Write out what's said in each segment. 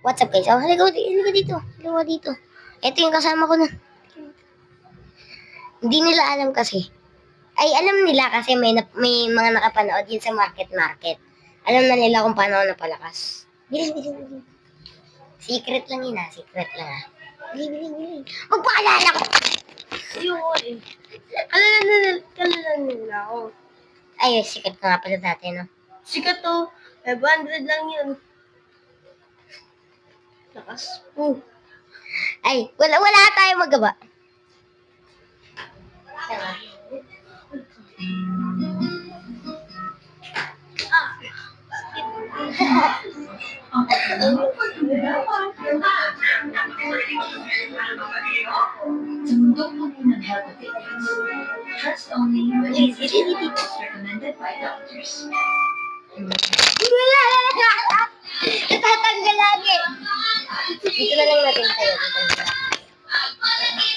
What's up guys? Oh, halika, halika dito. Halika dito. Ito yung kasama ko na. Hindi nila alam kasi. Ay, alam nila kasi may, nap- may mga nakapanood yun sa market market. Alam na nila kung paano ako napalakas. Bilis, bilis, bilis. Secret lang yun ah. Secret lang ah. Bilis, bilis, bilis. Magpaalala ko! Eh. Alala na, alala nila ako. Ay, secret ka nga pala dati, no? Sikat to. 500 lang yun. Lakas po. Ay, wala, wala tayong magawa. Tumulong po rin ng health opinions. Trust only it's recommended by doctors. Wala! Dito na lang natin tayo.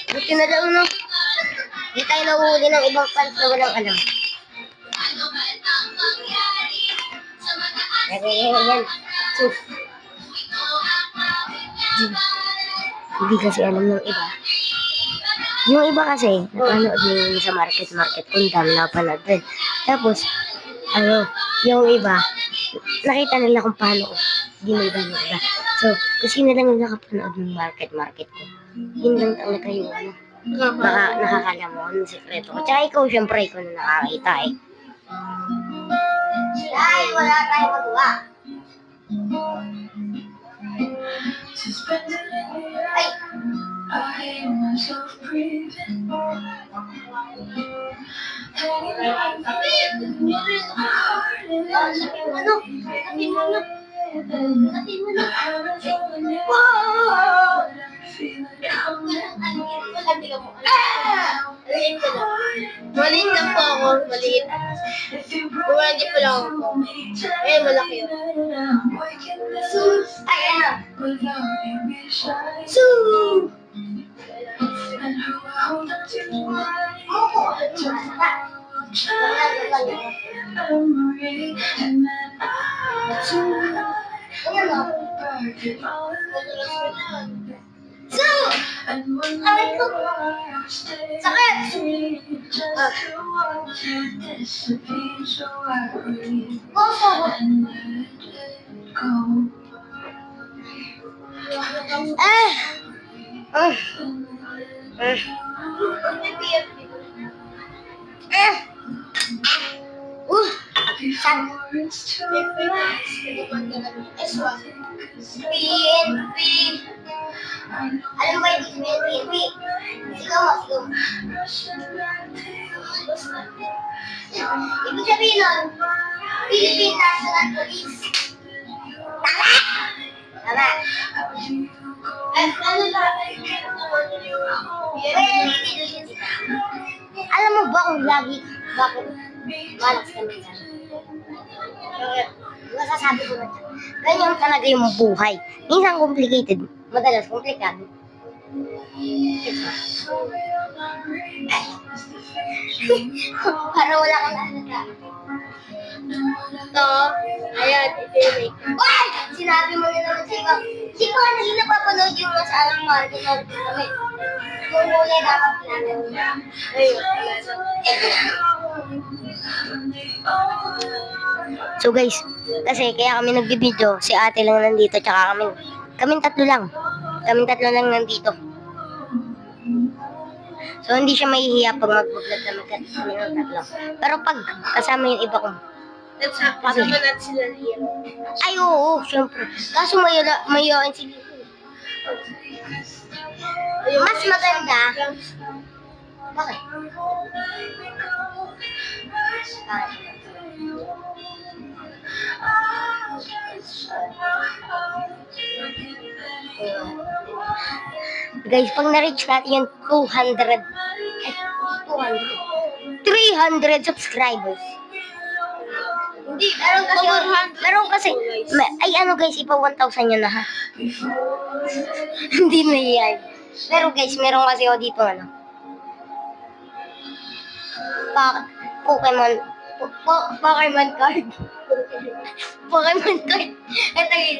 Dito na lang. No? Hindi tayo nahuhuli ng ibang fans na walang alam. Yan, yan, yan. Sus. Hindi kasi alam ng iba. Yung iba kasi, napanood nyo sa market-market kung dami na panood din. Tapos, ano, yung iba, nakita nila kung paano ginagawa. So, kasi na lang yung nakapanood ng market-market ko. Yun lang talaga yung ano, baka nakakala mo ano yung sekreto ko. Tsaka ikaw, syempre, ikaw na nakakita eh. Ay, wala tayong magawa. Ay, ano? Sabi. Sabi coming. Sabi mo. Ah! Maliit na. Lang po ako. Maliit. Bumalagi pa lang ako. Eh, malaki yun. Sus! Ay, ano? Without you, we shine. Sus! And who I hold on to right. Opo, mata. memory, and then I tonight Ayan o. burn it all Sus! And when Aray ko. Sakit! so Opo. Ah! Ah! Ah! Ah! It's too late. PNP. Alam mo yung PNP? Sigaw mo, sigaw mo. Ibig sabihin nun, Philippine National Police. Tama! Tama. Ay, ano ba? Alam mo ba kung lagi, bakit malas ka minsan? Masasabi ko na dyan. Ganyan talaga yung buhay. Minsan complicated, madalas komplikado. Para wala kang nalala. Ito. Ayan, ito yung makeup. Why? Sinabi mo na naman sa iba. Hindi ko nila napapanood yung nasa alam market market kami. Kung muna dapat natin. Ayun. So guys, kasi kaya kami nagbibideo, si ate lang nandito, tsaka kami, kami tatlo lang. Kami tatlo lang nandito. So hindi siya mahihiya pag mag-vlog na mag kami ng tatlo. Pero pag kasama yung iba ko, That's ha- kasama natin sila here. ay oo, syempre. Kaso mayola, mayoin si Mas maganda. Bakit? Bakit? Guys, pag na-reach natin yung 200, ay, 200, 300 subscribers. Hindi, meron kasi, meron kasi, ay ano guys, ipa 1,000 yun na ha. Hindi na yan. Pero guys, meron kasi ako dito ano. Pa Pokemon, po, po, Pokemon card. Pokemon Card. Ito yun.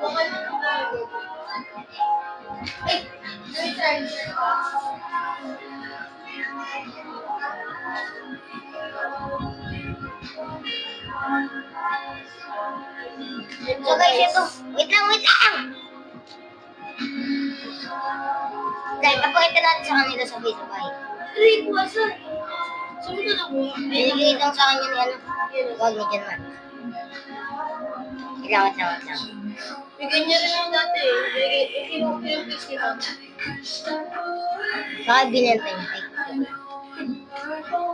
Pokemon Card. Ay, recharger. So guys, ito. Wait lang, wait lang! Dahil ako ito natin sa kanila sabay-sabay. Rick, what's up? Sumunod na mo. Binigay lang sa kanya ni ano. Huwag ni John Mark. Kailangan lang, wait lang. Bigyan niya rin ako dati eh. Bigyan- Kinuha ko yung. Baka binenta niya.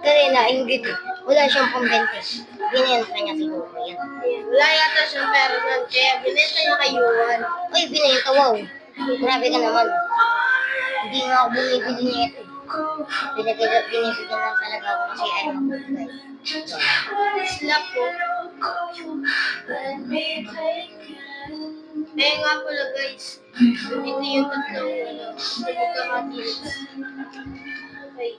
Kasi na-ingit eh. Wala siyang pambente. Binenta niya siguro yan. Wala yata siyang pera nun. Kaya binenta niya kay Yuan. Uy, binenta, wow. Grabe ka naman. Hindi nga ako bumibili niya ito. Binibigyan, binibigyan lang talaga ako kasi ay magbibigay. Slap ko. Eh nga pala guys. Dito yung tatlong ano. Magkakatilis. Okay.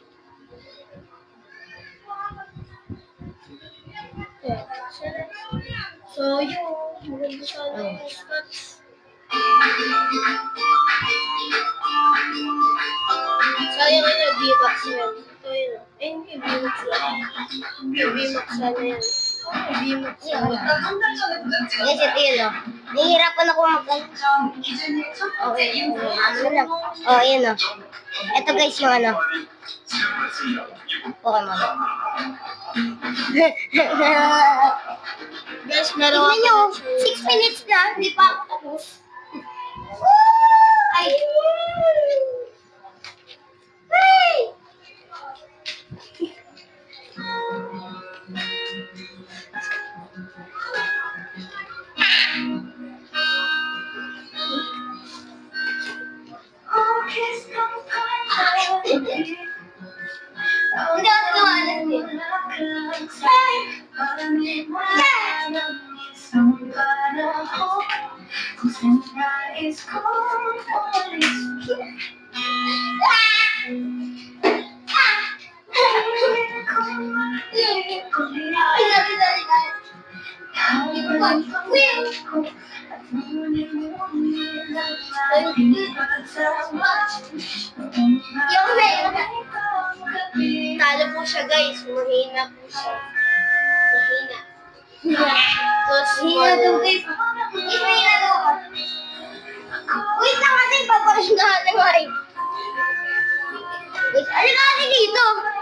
So, yun. Maganda sana yung spots. Sayang ano, V-Max yan. Ito yun. Eh, hindi V-Max. Hindi V-Max sana yan. V-Max yan. Guys, ito yun, oh. Nahihirapan ako mag... Okay, ano lang. Oh, yun, oh. Ito guys yung ano. Pokemon. Guys, meron Tingnan nyo, 6 minutes na, hindi pa ako tapos. Yung. Talo po siya guys. Mahina po siya. Mahina. Tapos, Hina daw guys. Guys, may hina daw. Wait lang kasi paparusahan ng ay. Wait, ano ka dito?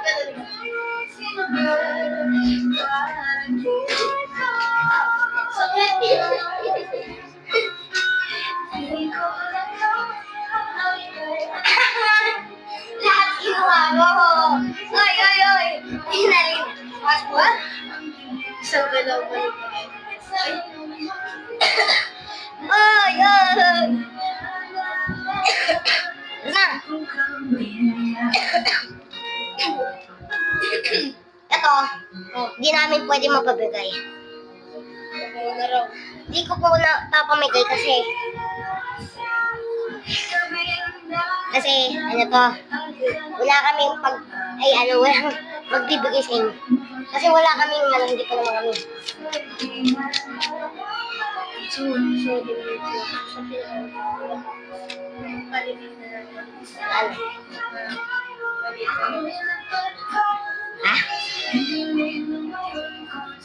Mo. Oy, oy, oy. Hinaling. What? Isang galaw ba yun? Oy, oy. Na. Ito, hindi namin pwede mapabigay. Ano ko po na papamigay kasi kasi ano to, wala kaming pag, ay ano, wala magbibigay sa. Kasi wala kaming, ano, hindi pa naman kami. So, so. Ano? Ha?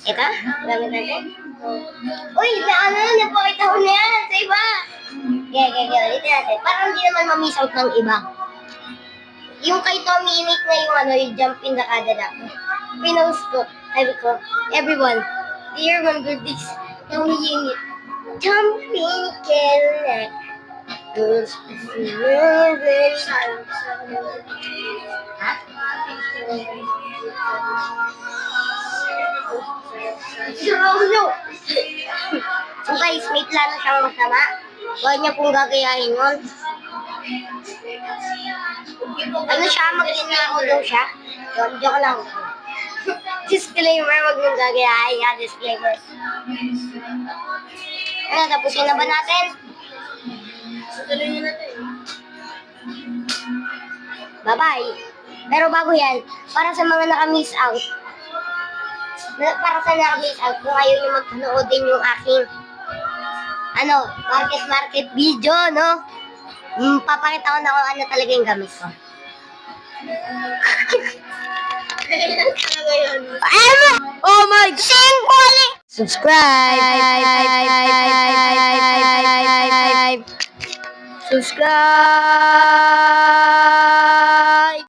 Ito? Gamit natin? Uy, na ano, napakita ko na yan sa iba. Kaya, kaya, kaya, ulitin natin. Parang hindi naman ma-miss out ng iba. Yung kay Tommy Init na yung ano, yung jump in the Cadillac. Pinost ko. Sabi ko, everyone, do you remember this? Tommy Init. Jump in Cadillac. Goes forever. Ha? Rolo! so guys, may plano siyang masama. Huwag niya pong gagayahin yun. Ano siya, mag-inako daw siya. Yun, joke lang. disclaimer, huwag mong gagayahin nga, disclaimer. Ano, tapusin na ba natin? Tuloy na natin. Bye-bye. Pero bago yan, para sa mga naka-miss out, para sa naka-miss out, kung ayaw nyo magpanood din yung aking, ano, market market video, no? Mm, papakita ko na kung ano talaga yung gamit ko. Ano? Oh my God! Quality! Subscribe! Subscribe!